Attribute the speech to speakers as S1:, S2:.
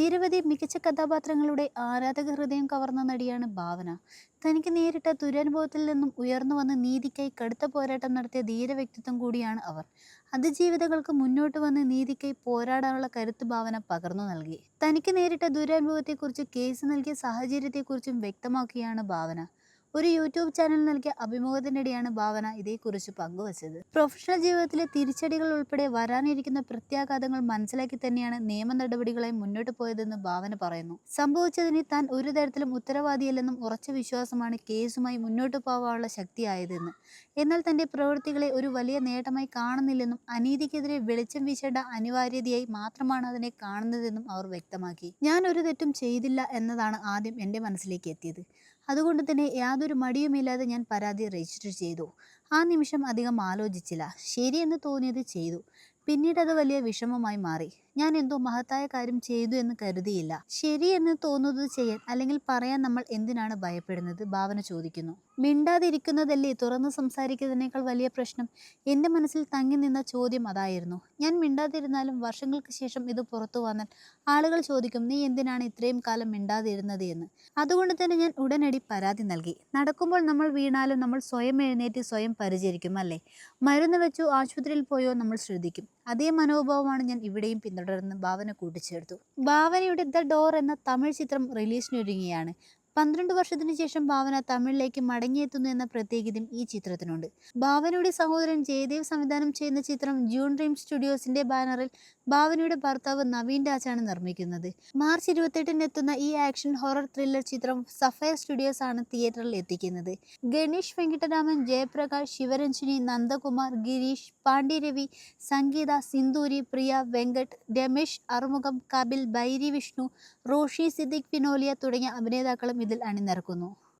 S1: നിരവധി മികച്ച കഥാപാത്രങ്ങളുടെ ആരാധക ഹൃദയം കവർന്ന നടിയാണ് ഭാവന. തനിക്ക് നേരിട്ട ദുരനുഭവത്തിൽ നിന്നും ഉയർന്നു വന്ന് നീതിക്കായി കടുത്ത പോരാട്ടം നടത്തിയ ധീര വ്യക്തിത്വം കൂടിയാണ് അവർ. അതിജീവിതകൾക്ക് മുന്നോട്ട് വന്ന് നീതിക്കായി പോരാടാനുള്ള കരുത്ത് ഭാവന പകർന്നു നൽകി. തനിക്ക് നേരിട്ട ദുരനുഭവത്തെക്കുറിച്ച് കേസ് നൽകിയ സാഹചര്യത്തെക്കുറിച്ചും വ്യക്തമാക്കിയാണ് ഭാവന. ഒരു യൂട്യൂബ് ചാനൽ നൽകിയ അഭിമുഖത്തിനിടെയാണ് ഭാവന ഇതേക്കുറിച്ച് പങ്കുവച്ചത്. പ്രൊഫഷണൽ ജീവിതത്തിലെ തിരിച്ചടികൾ ഉൾപ്പെടെ വരാനിരിക്കുന്ന പ്രത്യാഘാതങ്ങൾ മനസ്സിലാക്കി തന്നെയാണ് നിയമ നടപടികളായി മുന്നോട്ട് പോയതെന്ന് ഭാവന പറയുന്നു. സംഭവിച്ചതിന് താൻ ഒരു തരത്തിലും ഉത്തരവാദിയല്ലെന്നും ഉറച്ച വിശ്വാസമാണ് കേസുമായി മുന്നോട്ട് പോവാനുള്ള ശക്തിയായതെന്ന്. എന്നാൽ തന്റെ പ്രവൃത്തികളെ ഒരു വലിയ നേട്ടമായി കാണുന്നില്ലെന്നും അനീതിക്കെതിരെ വെളിച്ചം വീശേണ്ട അനിവാര്യതയായി മാത്രമാണ് അതിനെ കാണുന്നതെന്നും അവർ വ്യക്തമാക്കി. ഞാൻ ഒരു തെറ്റും ചെയ്തില്ല എന്നതാണ് ആദ്യം എന്റെ മനസ്സിലേക്ക് എത്തിയത്. അതുകൊണ്ട് തന്നെ യാതൊരു മടിയുമില്ലാതെ ഞാൻ പരാതി രജിസ്റ്റർ ചെയ്തു. ആ നിമിഷം അധികം ആലോചിച്ചില്ല. ശരിയെന്ന് തോന്നിയത് ചെയ്തു. പിന്നീട് അത് വലിയ വിഷമമായി മാറി. ഞാൻ എന്തോ മഹത്തായ കാര്യം ചെയ്തു എന്ന് കരുതിയില്ല. ശരി എന്ന് തോന്നുന്നത് ചെയ്യാൻ അല്ലെങ്കിൽ പറയാൻ നമ്മൾ എന്തിനാണ് ഭയപ്പെടുന്നത്? ഭാവന ചോദിക്കുന്നു. മിണ്ടാതിരിക്കുന്നതല്ലേ? തുറന്ന് സംസാരിക്കുന്നതിനേക്കാൾ വലിയ പ്രശ്നം. എന്റെ മനസ്സിൽ തങ്ങി നിന്ന ചോദ്യം അതായിരുന്നു. ഞാൻ മിണ്ടാതിരുന്നാലും വർഷങ്ങൾക്ക് ശേഷം ഇത് പുറത്തു വന്നാൽ ആളുകൾ ചോദിക്കും നീ എന്തിനാണ് ഇത്രയും കാലം മിണ്ടാതിരുന്നത് എന്ന്? അതുകൊണ്ട് തന്നെ ഞാൻ ഉടനടി പരാതി നൽകി. നടക്കുമ്പോൾ നമ്മൾ വീണാലും നമ്മൾ സ്വയം എഴുന്നേറ്റ് സ്വയം പരിചരിക്കും അല്ലേ? മരുന്ന് വെച്ചോ ആശുപത്രിയിൽ പോയോ നമ്മൾ ശ്രദ്ധിക്കും. അതേ മനോഭാവമാണ് ഞാൻ ഇവിടെയും പിന്തുടർന്ന് ഭാവന കൂട്ടിച്ചേർത്തു. ഭാവനയുടെ ദ ഡോർ എന്ന തമിഴ് ചിത്രം റിലീസിനൊരുങ്ങിയാണ് പന്ത്രണ്ട് വർഷത്തിനു ശേഷം ഭാവന തമിഴിലേക്ക് മടങ്ങിയെത്തുന്നു എന്ന പ്രത്യേകതയും ഈ ചിത്രത്തിനുണ്ട്. ഭാവനയുടെ സഹോദരൻ ജയദേവ് സംവിധാനം ചെയ്യുന്ന ചിത്രം ജൂൺ ഡ്രീം സ്റ്റുഡിയോസിന്റെ ബാനറിൽ ഭാവനയുടെ ഭർത്താവ് നവീൻ രാജാണ് നിർമ്മിക്കുന്നത്. മാർച്ച് ഇരുപത്തെട്ടിന് എത്തുന്ന ഈ ആക്ഷൻ ഹൊറർ ത്രില്ലർ ചിത്രം സഫയർ സ്റ്റുഡിയോസ് ആണ് തിയേറ്ററിൽ എത്തിക്കുന്നത്. ഗണേഷ് വെങ്കിട്ടരാമൻ ജയപ്രകാശ് ശിവരഞ്ജിനി നന്ദകുമാർ ഗിരീഷ് പാണ്ഡ്യരവി സംഗീത സിന്ദൂരി പ്രിയ വെങ്കട്ട് രമേശ് അറുമുഖം കപിൽ ബൈരി വിഷ്ണു റോഷി സിദ്ദിഖ് പിനോലിയ തുടങ്ങിയ അഭിനേതാക്കളും ഇതിൽ അണിനിരക്കുന്നു.